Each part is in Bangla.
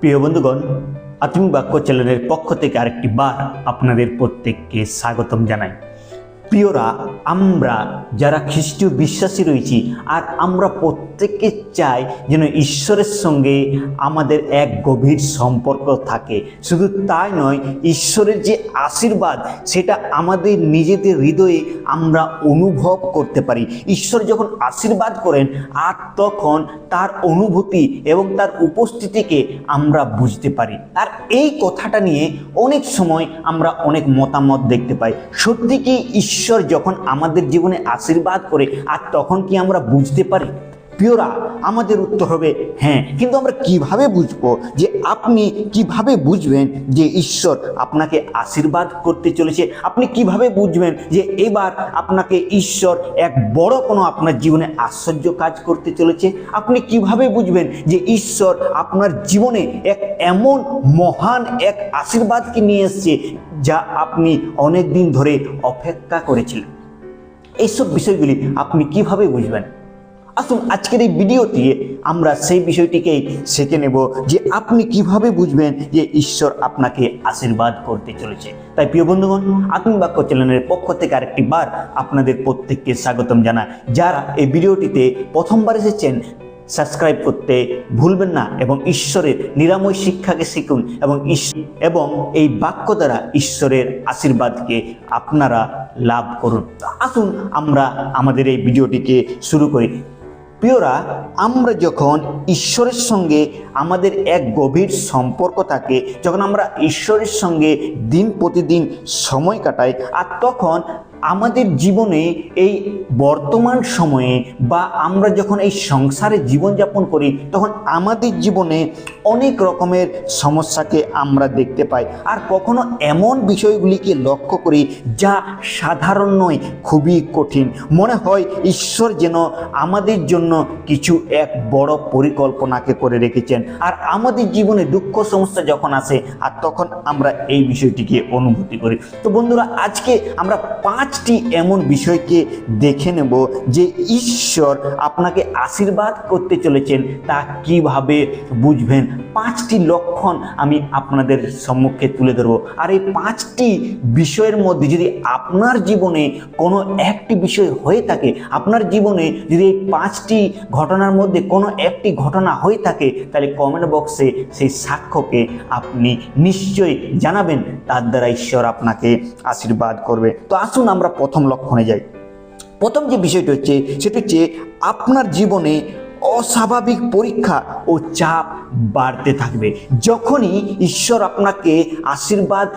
প্রিয় বন্ধুগণ আত্মিক বাক্য চ্যানেলের পক্ষ থেকে আরেকটি বার আপনাদের প্রত্যেককে স্বাগতম জানাই। প্রিয়রা, আমরা যারা খ্রিস্টীয় বিশ্বাসী রয়েছি, আর আমরা প্রত্যেকে চাই যেন ঈশ্বরের সঙ্গে আমাদের এক গভীর সম্পর্ক থাকে। শুধু তাই নয়, ঈশ্বরের যে আশীর্বাদ, সেটা আমাদের নিজেদের হৃদয়ে আমরা অনুভব করতে পারি। ঈশ্বর যখন আশীর্বাদ করেন, আর তখন তার অনুভূতি এবং তার উপস্থিতিকে আমরা বুঝতে পারি। আর এই কথাটা নিয়ে অনেক সময় আমরা অনেক মতামত দেখতে পাই। সত্যি কি ঈশ্বর যখন আমাদের জীবনে আশীর্বাদ করে আর তখন কি আমরা বুঝতে পারি? প্রিয়রা আমাদের উত্তর হবে হ্যাঁ। কিন্তু আমরা কীভাবে বুঝব যে আপনি কীভাবে বুঝবেন যে ঈশ্বর আপনাকে আশীর্বাদ করতে চলেছে? আপনি কীভাবে বুঝবেন যে এবার আপনাকে ঈশ্বর এক বড় কোনো আপনার জীবনে আশ্চর্য কাজ করতে চলেছে? আপনি কীভাবে বুঝবেন যে ঈশ্বর আপনার জীবনে এক এমন মহান এক আশীর্বাদকে নিয়ে এসছে যা আপনি অনেক দিন ধরে অপেক্ষা করেছিলেন? এইসব বিষয়গুলি আপনি কীভাবে বুঝবেন? আসুন আজকের এই ভিডিওতে আমরা সেই বিষয়টিকেই শিখে নেব যে আপনি কীভাবে বুঝবেন যে ঈশ্বর আপনাকে আশীর্বাদ করতে চলেছে। তাই প্রিয় বন্ধুগণ আত্মিক বাক্য চ্যানেলের পক্ষ থেকে আরেকটি বার আপনাদের প্রত্যেককে স্বাগতম জানায় যারা এই ভিডিওটিতে প্রথমবার এসেছেন, সাবস্ক্রাইব করতে ভুলবেন না এবং ঈশ্বরের নিরাময় শিক্ষাকে শিখুন এবং এবং এই বাক্য দ্বারা ঈশ্বরের আশীর্বাদকে আপনারা লাভ করুন। আসুন আমরা আমাদের এই ভিডিওটিকে শুরু করি। প্রিয়রা, আমরা যখন ঈশ্বরের সঙ্গে আমাদের এক গভীর সম্পর্ক থাকে, যখন আমরা ঈশ্বরের সঙ্গে দিন প্রতিদিন সময় কাটাই, আর তখন আমাদের জীবনে এই বর্তমান সময়ে বা আমরা যখন এই সংসারে জীবনযাপন করি, তখন আমাদের জীবনে অনেক রকমের সমস্যাকে আমরা দেখতে পাই। আর কখনো এমন বিষয়গুলিকে লক্ষ্য করি যা সাধারণ নয়, খুবই কঠিন। মনে হয় ঈশ্বর যেন আমাদের জন্য কিছু এক বড় পরিকল্পনাকে করে রেখেছেন। আর আমাদের জীবনে দুঃখ সমস্যা যখন আসে, আর তখন আমরা এই বিষয়টিকে অনুভূতি করি। তো বন্ধুরা, আজকে আমরা পাঁচটি এমন বিষয়কে দেখে নেব যে ঈশ্বর আপনাকে আশীর্বাদ করতে চলেছেন, তা কীভাবে বুঝবেন? পাঁচটি লক্ষণ আমি আপনাদের সম্মুখে তুলে ধরবো। আর এই পাঁচটি বিষয়ের মধ্যে যদি আপনার জীবনে কোনো একটি বিষয় হয়ে থাকে, আপনার জীবনে যদি এই পাঁচটি ঘটনার মধ্যে কোনো একটি ঘটনা হয়ে থাকে, তাহলে কমেন্ট বক্সে সেই সাক্ষ্যকে আপনি নিশ্চয়ই জানাবেন। তার দ্বারা ঈশ্বর আপনাকে আশীর্বাদ করবে। তো আসুন আমরা প্রথম লক্ষণে যাই। প্রথম যে বিষয়টি হচ্ছে, সেটি হচ্ছে আপনার জীবনে অস্বাভাবিক পরীক্ষা ও চাপ বাড়তে থাকবে। যখনই ঈশ্বর আপনাকে আশীর্বাদ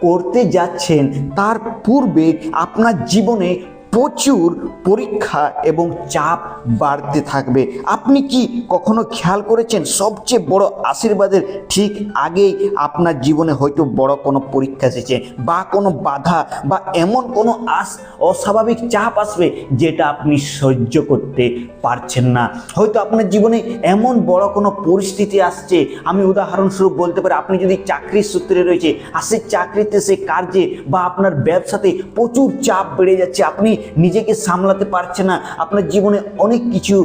করতে যাচ্ছেন, তার পূর্বে আপনার জীবনে প্রচুর পরীক্ষা এবং চাপ বাড়তে থাকবে। আপনি কি কখনো খেয়াল করেছেন সবচেয়ে বড় আশীর্বাদের ঠিক আগেই আপনার জীবনে হয়তো বড় কোনো পরীক্ষা এসেছে বা কোনো বাধা বা এমন কোনো আস অস্বাভাবিক চাপ আসবে যেটা আপনি সহ্য করতে পারছেন না? হয়তো আপনার জীবনে এমন বড় কোনো পরিস্থিতি আসছে। আমি উদাহরণস্বরূপ বলতে পারি, আপনি যদি চাকরির সূত্রে রয়েছে, আর সেই চাকরিতে সে কার্যে বা আপনার ব্যবসাতে প্রচুর চাপ বেড়ে যাচ্ছে, আপনি নিজেকে সামলাতে পারছে না। আপনার জীবনে অনেক কিছু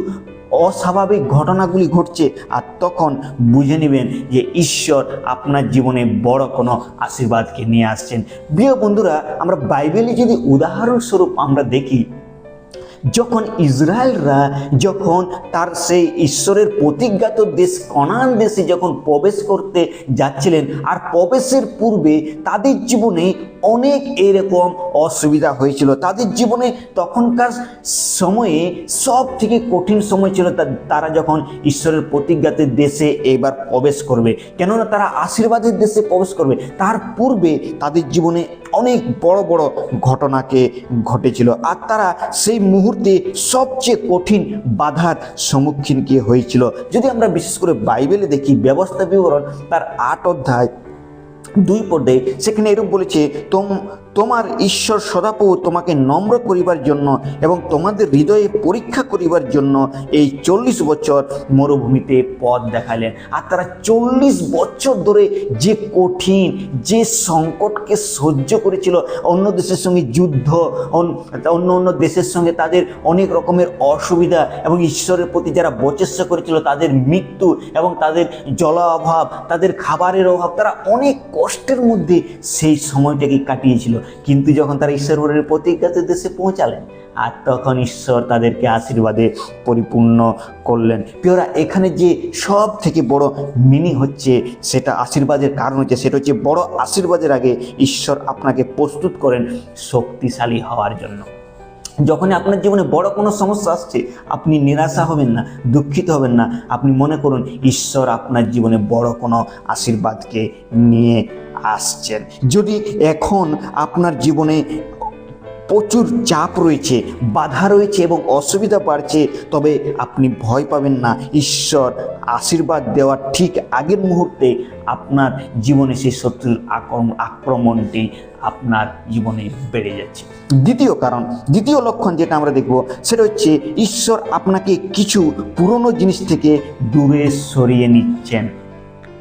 অস্বাভাবিক ঘটনাগুলি ঘটছে আর তখন বুঝে নেবেন যে ঈশ্বর আপনার জীবনে বড় কোনো আশীর্বাদকে নিয়ে আসছেন। প্রিয় বন্ধুরা, আমরা বাইবেলে যদি উদাহরণস্বরূপ আমরা দেখি যখন ইসরায়েলরা যখন তার সেই ঈশ্বরের প্রতিজ্ঞাত দেশ, কনান দেশে যখন প্রবেশ করতে যাচ্ছিলেন, আর প্রবেশের পূর্বে তাদের জীবনে অনেক এরকম অসুবিধা হয়েছিল। তাদের জীবনে তখনকার সময়ে সব থেকে কঠিন সময় ছিল তারা যখন ঈশ্বরের প্রতিজ্ঞাত দেশে এবার প্রবেশ করবে। কেননা তারা আশীর্বাদের দেশে প্রবেশ করবে। তার পূর্বে তাদের জীবনে অনেক বড় বড় ঘটনাকে ঘটেছিল। আর তারা সেই মুহূর্তে সবচেয়ে কঠিন বাধার সম্মুখীন কি হয়েছিল। যদি আমরা বিশেষ করে বাইবেলে দেখি, ব্যবস্থা বিবরণ তার আট অধ্যায় দুই পদে, সেখানে এরূপ বলেছে, তোম তোমার ঈশ্বর সদাপ্রভু তোমাকে নম্র করিবার জন্য এবং তোমাদের হৃদয়ে পরীক্ষা করিবার জন্য এই চল্লিশ বছর মরুভূমিতে পথ দেখালেন আর তারা চল্লিশ বছর ধরে যে কঠিন, যে সংকটকে সহ্য করেছিল, অন্য দেশের সঙ্গে যুদ্ধ, অন- অন্য অন্য দেশের সঙ্গে তাদের অনেক রকমের অসুবিধা এবং ঈশ্বরের প্রতি যারা বচেষ্টা করেছিল, তাদের মৃত্যু এবং তাদের জল অভাব তাদের খাবারের অভাব, তারা অনেক কষ্টের মধ্যে সেই সময়টাকে কাটিয়েছিল। কিন্তু যখন তারা ঈশ্বরের প্রতিজ্ঞাতে দেশে পৌঁছালেন, আর তখন ঈশ্বর তাদেরকে আশীর্বাদে পরিপূর্ণ করলেন। প্রিয়রা, এখানে যে সব থেকে বড় মিনিং হচ্ছে সেটা আশীর্বাদের কারণ হচ্ছে, সেটা হচ্ছে বড় আশীর্বাদের আগে ঈশ্বর আপনাকে প্রস্তুত করেন শক্তিশালী হওয়ার জন্য। যখন আপনার জীবনে বড় কোনো সমস্যা আসছে, আপনি নিরাশা হবেন না, দুঃখিত হবেন না। আপনি মনে করুন, ঈশ্বর আপনার জীবনে বড় কোনো আশীর্বাদকে নিয়ে আসছেন। যদি এখন আপনার জীবনে প্রচুর চাপ রয়েছে, বাধা রয়েছে এবং অসুবিধা বাড়ছে, তবে আপনি ভয় পাবেন না। ঈশ্বর আশীর্বাদ দেওয়ার ঠিক আগের মুহূর্তে আপনার জীবনে সেই শত্রুর আক্রমণ আক্রমণটি আপনার জীবনে বেড়ে যাচ্ছে। দ্বিতীয় কারণ, দ্বিতীয় লক্ষণ যেটা আমরা দেখব, সেটা হচ্ছে ঈশ্বর আপনাকে কিছু পুরনো জিনিস থেকে দূরে সরিয়ে নিচ্ছেন।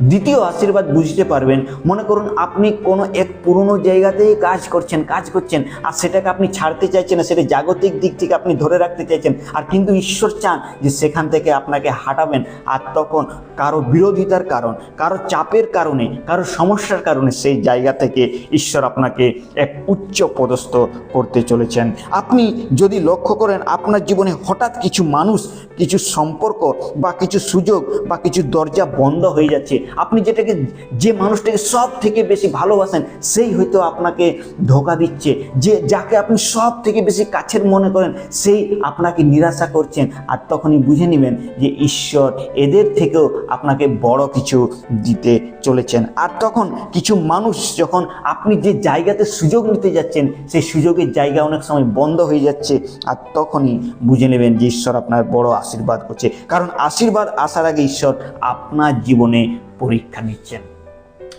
দ্বিতীয় আশীর্বাদ বুঝতে পারবেন। মনে করুন, আপনি কোনো এক পুরনো জায়গাতেই কাজ করছেন কাজ করছেন, আর সেটাকে আপনি ছাড়তে চাইছেন না, সেটা জাগতিক দিক থেকে আপনি ধরে রাখতে চাইছেন, আর কিন্তু ঈশ্বর চান যে সেখান থেকে আপনাকে হাঁটাবেন, আর তখন কারও বিরোধিতার কারণ, কারও চাপের কারণে, কারও সমস্যার কারণে সেই জায়গা থেকে ঈশ্বর আপনাকে এক উচ্চ পদস্থ করতে চলেছেন। আপনি যদি লক্ষ্য করেন, আপনার জীবনে হঠাৎ কিছু মানুষ, কিছু সম্পর্ক বা কিছু সুযোগ বা কিছু দরজা বন্ধ হয়ে যাচ্ছে আপনি যেটাকে যে মানুষটাকে সব থেকে বেশি ভালোবাসেন, সেই হয়তো আপনাকে ধোকা দিচ্ছে। যে যাকে আপনি সব থেকে বেশি কাছের মনে করেন, সেই আপনাকে নিরাশা করছেন। আর তখনই বুঝে নেবেন যে ঈশ্বর এদের থেকেও আপনাকে বড় কিছু দিতে চলেছেন। আর তখন কিছু মানুষ যখন আপনি যে জায়গাতে সুযোগ নিতে যাচ্ছেন, সেই সুযোগের জায়গা অনেক সময় বন্ধ হয়ে যাচ্ছে। আর তখনই বুঝে নেবেন যে ঈশ্বর আপনার বড় আশীর্বাদ করছে। কারণ আশীর্বাদ আসার আগে ঈশ্বর আপনার জীবনে পরীক্ষা নিচ্ছেন।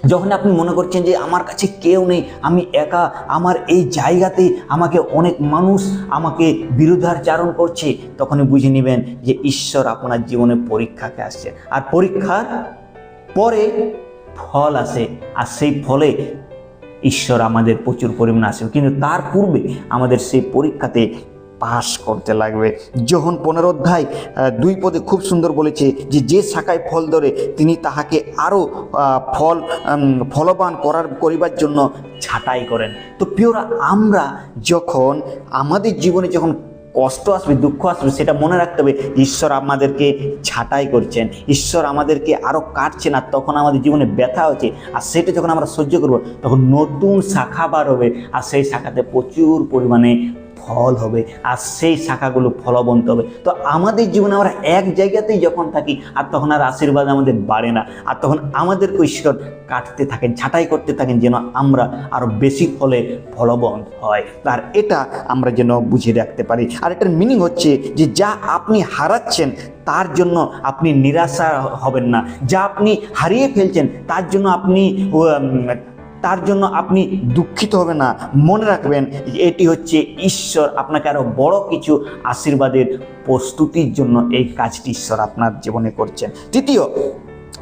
যখন আপনি মনে করছেন যে আমার কাছে কেউ নেই, আমি একা, আমার এই জায়গাতে আমাকে অনেক মানুষ আমাকে বিরুদ্ধাচারণ করছে, তখনই বুঝে নেবেন যে ঈশ্বর আপনার জীবনে পরীক্ষাকে আসছে। আর পরীক্ষার পরে ফল আসে, আর সেই ফলে ঈশ্বর আমাদের প্রচুর পরিমাণে আসে। কিন্তু তার পূর্বে আমাদের সেই পরীক্ষাতে পাস করতে লাগবে। যখন পনেরো অধ্যায় দুই পদে খুব সুন্দর বলেছে যে যে শাখায় ফল ধরে, তিনি তাহাকে আরও ফল ফলবান করার, করিবার জন্য ছাঁটাই করেন। তো পিওরা আমরা যখন আমাদের জীবনে যখন কষ্ট আসবে, দুঃখ আসবে, সেটা মনে রাখতে হবে, ঈশ্বর আমাদেরকে ছাঁটাই করছেন। ঈশ্বর আমাদেরকে আরও কাটছেন, আর তখন আমাদের জীবনে ব্যথা হচ্ছে। আর সেটা যখন আমরা সহ্য করব, তখন নতুন শাখা বার হবে। আর সেই শাখাতে প্রচুর পরিমাণে ফল হবে আর সেই শাখাগুলো ফলবন্ত হবে। তো আমাদের জীবনে আমরা এক জায়গাতেই যখন থাকি, আর তখন আর আশীর্বাদ আমাদের বাড়ে না। আর তখন আমাদের ঈশ্বর কাটতে থাকেন, ছাঁটাই করতে থাকেন যেন আমরা আরও বেশি ফলে ফলবন্ত হয়। আর এটা আমরা যেন বুঝে রাখতে পারি। আর এটার মিনিং হচ্ছে যে যা আপনি হারাচ্ছেন, তার জন্য আপনি নিরাশা হবেন না। যা আপনি হারিয়ে ফেলছেন, তার জন্য আপনি তার জন্য আপনি দুঃখিত হবে না। মনে রাখবেন, এটি হচ্ছে ঈশ্বর আপনাকে আরও বড় কিছু আশীর্বাদের প্রস্তুতির জন্য এই কাজটি ঈশ্বর আপনার জীবনে করছেন। তৃতীয়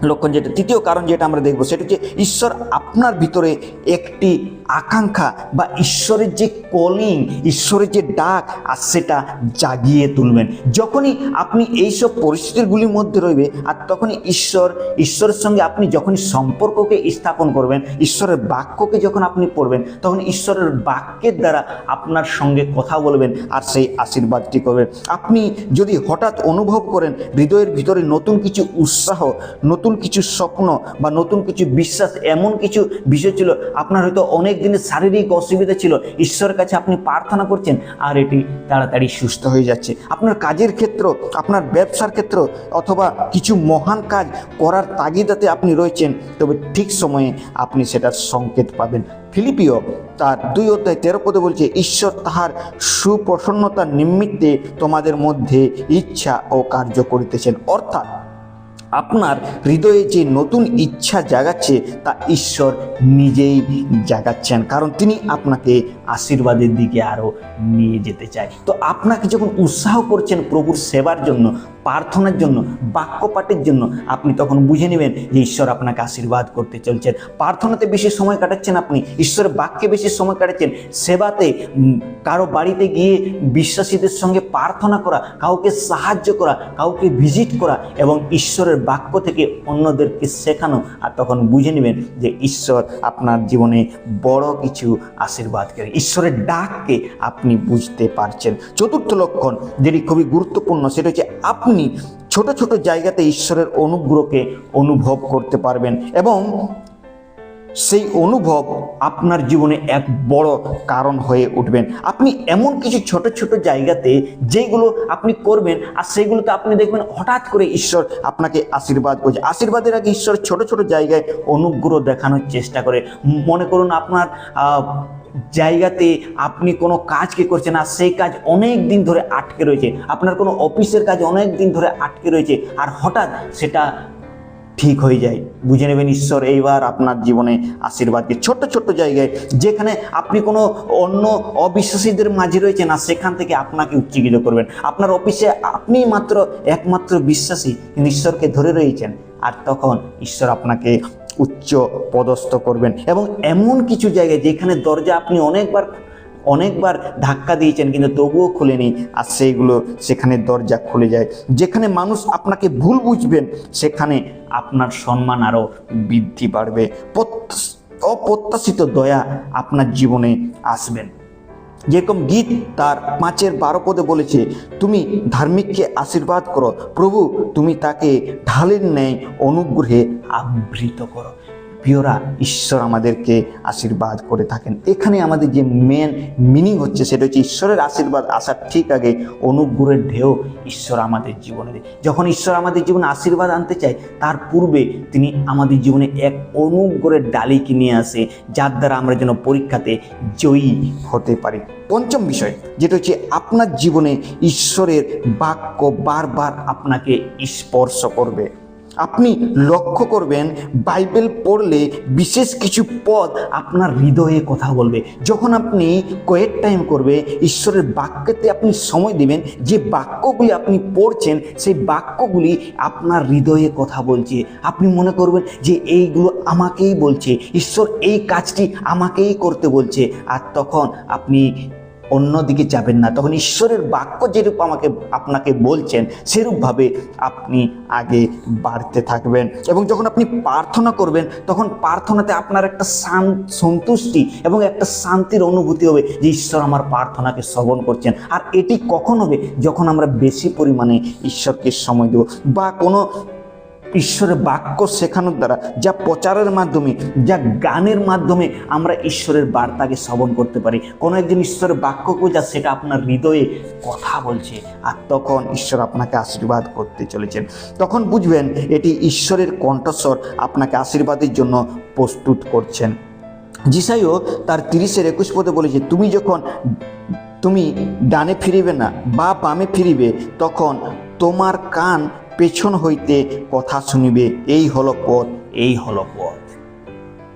লক্ষণ যেটা, তৃতীয় কারণ যেটা আমরা দেখব, সেটা হচ্ছে ঈশ্বর আপনার ভিতরে একটি আকাঙ্ক্ষা বা ঈশ্বরের যে কলিং ঈশ্বরের যে ডাক, আর সেটা জাগিয়ে তুলবেন। যখনই আপনি এইসব পরিস্থিতিগুলির মধ্যে রইবে, আর তখনই ঈশ্বর, ঈশ্বরের সঙ্গে আপনি যখনই সম্পর্ককে স্থাপন করবেন, ঈশ্বরের বাক্যকে যখন আপনি পড়বেন, তখন ঈশ্বরের বাক্যের দ্বারা আপনার সঙ্গে কথা বলবেন, আর সেই আশীর্বাদটি করবেন। আপনি যদি হঠাৎ অনুভব করেন, হৃদয়ের ভিতরে নতুন কিছু উৎসাহ, নতুন কিছু স্বপ্ন বা নতুন কিছু বিশ্বাস, এমন কিছু বিষয় ছিল, আপনার হয়তো অনেক দিনের শারীরিক অসুবিধা ছিল ঈশ্বরের কাছে আপনি প্রার্থনা করছেন, আর এটি তাড়াতাড়ি সুস্থ হয়ে যাচ্ছে। আপনার কাজের ক্ষেত্র, আপনার ব্যবসার ক্ষেত্র, অথবা কিছু মহান কাজ করার তাগিদাতে আপনি রয়েছেন, তবে ঠিক সময়ে আপনি সেটার সংকেত পাবেন। ফিলিপিও তার দুই অধ্যায় তেরো পদে বলছে, ঈশ্বর তাহার সুপ্রসন্নতার নিমিত্তে তোমাদের মধ্যে ইচ্ছা ও কার্য করিতেছেন। অর্থাৎ আপনার হৃদয়ে যে নতুন ইচ্ছা জাগাচ্ছে তা ঈশ্বর নিজেই জাগাচ্ছেন। কারণ তিনি আপনাকে আশীর্বাদের দিকে আরও নিয়ে যেতে চায়। তো আপনাকে যখন উৎসাহ করছেন প্রভুর সেবার জন্য, প্রার্থনার জন্য বাক্য পাঠের জন্য, আপনি তখন বুঝে নেবেন যে ঈশ্বর আপনাকে আশীর্বাদ করতে চলছেন। প্রার্থনাতে বেশি সময় কাটাচ্ছেন আপনি, ঈশ্বরের বাক্যে বেশি সময় কাটাচ্ছেন, সেবাতে কারও বাড়িতে গিয়ে বিশ্বাসীদের সঙ্গে প্রার্থনা করা, কাউকে সাহায্য করা, কাউকে ভিজিট করা এবং ঈশ্বরের বাক্য থেকে অন্যদেরকে শেখানো, আর তখন বুঝে নেবেন যে ঈশ্বর আপনার জীবনে বড় কিছু আশীর্বাদ করে ঈশ্বরের ডাককে আপনি বুঝতে পারছেন। চতুর্থ লক্ষণ যেটি খুবই গুরুত্বপূর্ণ, সেটা হচ্ছে আপনি ছোট ছোট জায়গাতে ঈশ্বরের অনুগ্রহকে অনুভব করতে পারবেন এবং সেই অনুভব আপনার জীবনে এক বড় কারণ হয়ে উঠবেন। আপনি এমন কিছু ছোট ছোট জায়গাতে যেগুলো আপনি করবেন আর সেগুলোতে আপনি দেখবেন হঠাৎ করে ঈশ্বর আপনাকে আশীর্বাদ করছে। আশীর্বাদের আগে ঈশ্বর ছোট ছোট জায়গায় অনুগ্রহ দেখানোর চেষ্টা করে। মনে করুন আপনার জায়গাতে আপনি কোনো কাজকে করছেন আর সেই কাজ অনেক দিন ধরে আটকে রয়েছে। আপনার কোনো অফিসের কাজ অনেক দিন ধরে আটকে রয়েছে আর হঠাৎ সেটা ঠিক হয়ে যায়। বুঝে নেবেন, ঈশ্বর এইবার আপনার জীবনে আশীর্বাদকে ছোট্ট ছোট্ট জায়গায় যেখানে আপনি কোনো অন্য অবিশ্বাসীদের মাঝে রয়েছেন আর সেখান থেকে আপনাকে উচ্চীকৃত করবেন। আপনার অফিসে আপনি মাত্র, একমাত্র বিশ্বাসী কিন্তু ঈশ্বরকে ধরে রয়েছেন। আর তখন ঈশ্বর আপনাকে উচ্চ পদস্থ করবেন এবং এমন কিছু জায়গায় যেখানে দরজা আপনি অনেকবার অনেকবার ধাক্কা দিয়েছেন কিন্তু তবুও খুলেনি, আর সেইগুলো সেখানে দরজা খুলে যায়। যেখানে মানুষ আপনাকে ভুল বুঝবেন সেখানে আপনার সম্মান আরও বৃদ্ধি বাড়বে। প্রত্যাশ- অপ্রত্যাশিত দয়া আপনার জীবনে আসবেন। যেরকম গীত তার পাঁচের বারো পদে বলেছে, তুমি ধার্মিককে আশীর্বাদ করো। প্রভু, তুমি তাকে ঢালের ন্যায় অনুগ্রহে আবৃত করো। প্রিয়রা ঈশ্বর আমাদেরকে আশীর্বাদ করে থাকেন। এখানে আমাদের যে মেন মিনিং হচ্ছে সেটা হচ্ছে ঈশ্বরের আশীর্বাদ আসার ঠিক আগে অনুগ্রহের ঢেউ ঈশ্বর আমাদের জীবনে যখন ঈশ্বর আমাদের জীবনে আশীর্বাদ আনতে চায়, তার পূর্বে তিনি আমাদের জীবনে এক অনুগ্রহের ডালিকে নিয়ে আসে, যার দ্বারা আমরা যেন পরীক্ষাতে জয়ী হতে পারি। পঞ্চম বিষয়, যেটা হচ্ছে আপনার জীবনে ঈশ্বরের বাক্য বারবার আপনাকে স্পর্শ করবে। আপনি লক্ষ্য করবেন, বাইবেল পড়লে বিশেষ কিছু পদ আপনার হৃদয়ে কথা বলবে। যখন আপনি কয়েক টাইম করবে, ঈশ্বরের বাক্যতে আপনি সময় দিবেন, যে বাক্যগুলি আপনি পড়ছেন, সেই বাক্যগুলি আপনার হৃদয়ে কথা বলছে। আপনি মনে করবেন যে এইগুলো আমাকেই বলছে, ঈশ্বর এই কাজটি আমাকেই করতে বলছে। আর তখন আপনি অন্যদিকে যাবেন না। তখন ঈশ্বরের বাক্য যেরূপ আমাকে, আপনাকে বলছেন, সেরূপভাবে আপনি আগে বাড়তে থাকবেন। এবং যখন আপনি প্রার্থনা করবেন, তখন প্রার্থনাতে আপনার একটা সন্তুষ্টি এবং একটা শান্তির অনুভূতি হবে যে ঈশ্বর আমার প্রার্থনাকে শ্রবণ করছেন। আর এটি কখন হবে? যখন আমরা বেশি পরিমাণে ঈশ্বরকে সময় দেব। বা কোনো ঈশ্বরের বাক্য শেখানোর দ্বারা, যা প্রচারের মাধ্যমে, যা গানের মাধ্যমে আমরা ঈশ্বরের বার্তাকে শ্রবণ করতে পারি। কোনো একজন ঈশ্বরের বাক্যকে যা সেটা আপনার হৃদয়ে কথা বলছে, আর তখন ঈশ্বর আপনাকে আশীর্বাদ করতে চলেছেন। তখন বুঝবেন, এটি ঈশ্বরের কণ্ঠস্বর আপনাকে আশীর্বাদের জন্য প্রস্তুত করছেন। যিশাইও তার তিরিশের একুশ পদে বলেছে তুমি যখন, তুমি ডানে ফিরিবে না, বা বামে ফিরিবে, তখন তোমার কান পেছন হইতে কথা শুনিবে এই হলো পথ এই হলো পথ।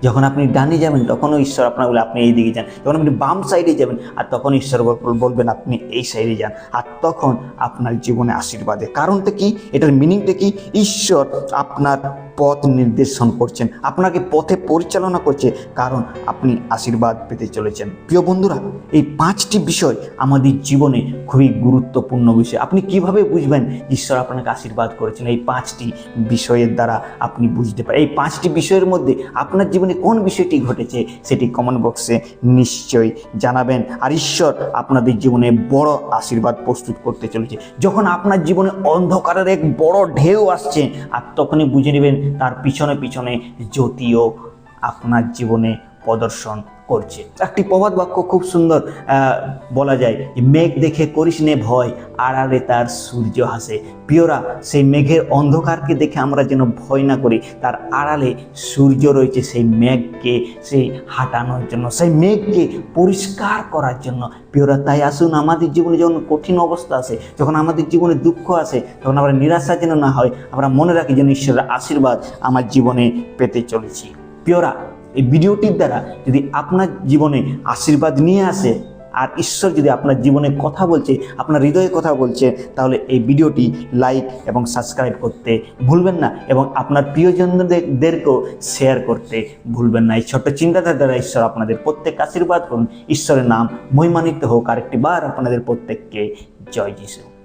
যখন আপনি ডানে যাবেন তখনও ঈশ্বর আপনার বলে, আপনি এই দিকে যান। যখন আপনি বাম সাইডে যাবেন, আর তখন ঈশ্বর বল- বলবেন, আপনি এই সাইডে যান। আর তখন আপনার জীবনে আশীর্বাদে কারণটা কি? এটার মিনিংটা কি? ঈশ্বর আপনার পথ নির্দেশন করছেন, আপনাকে পথে পরিচালনা করছে, কারণ আপনি আশীর্বাদ পেতে চলেছেন। প্রিয় বন্ধুরা, এই পাঁচটি বিষয় আমাদের জীবনে খুবই গুরুত্বপূর্ণ বিষয়। আপনি কীভাবে বুঝবেন ঈশ্বর আপনাকে আশীর্বাদ করেছেন? এই পাঁচটি বিষয়ের দ্বারা আপনি বুঝতে পারেন। এই পাঁচটি বিষয়ের মধ্যে আপনার জীবনে কোন বিষয়টি ঘটেছে সেটি কমেন্ট বক্সে নিশ্চয়ই জানাবেন। আর ঈশ্বর আপনাদের জীবনে বড় আশীর্বাদ প্রস্তুত করতে চলেছে। যখন আপনার জীবনে অন্ধকারের এক বড় ঢেউ আসছে, আর তখনই বুঝে নেবেন তার পিছনে পিছনে জ্যোতিও আপনার জীবনে প্রদর্শন করছে। একটি প্রবাদ বাক্য খুব সুন্দর বলা যায় যে, মেঘ দেখে করিস নে ভয়, আড়ালে তার সূর্য হাসে। প্রিয়রা, সেই মেঘের অন্ধকারকে দেখে আমরা যেন ভয় না করি, তার আড়ালে সূর্য রয়েছে সেই মেঘকে, সেই হাঁটানোর জন্য, সেই মেঘকে পরিষ্কার করার জন্য। প্রিয়রা, তাই আসুন, আমাদের জীবনে যখন কঠিন অবস্থা আসে যখন আমাদের জীবনে দুঃখ আসে তখন আমরা নিরাশা যেন না হয়, আমরা মনে রাখি যেন ঈশ্বরের আশীর্বাদ আমার জীবনে পেতে চলেছি। প্রিয়রা এই ভিডিওটির দ্বারা যদি আপনার জীবনে আশীর্বাদ নিয়ে আসে, আর ঈশ্বর যদি আপনার জীবনে কথা বলছে, আপনার হৃদয়ে কথা বলছে, তাহলে এই ভিডিওটি লাইক এবং সাবস্ক্রাইব করতে ভুলবেন না এবং আপনার প্রিয়জনদেরকেও শেয়ার করতে ভুলবেন না। এই ছোট্ট চিন্তাধারা দ্বারা ঈশ্বর আপনাদের প্রত্যেক আশীর্বাদ করুন। ঈশ্বরের নাম মহিমান্বিত হোক। আরেকটি বার আপনাদের প্রত্যেককে জয় যিশু।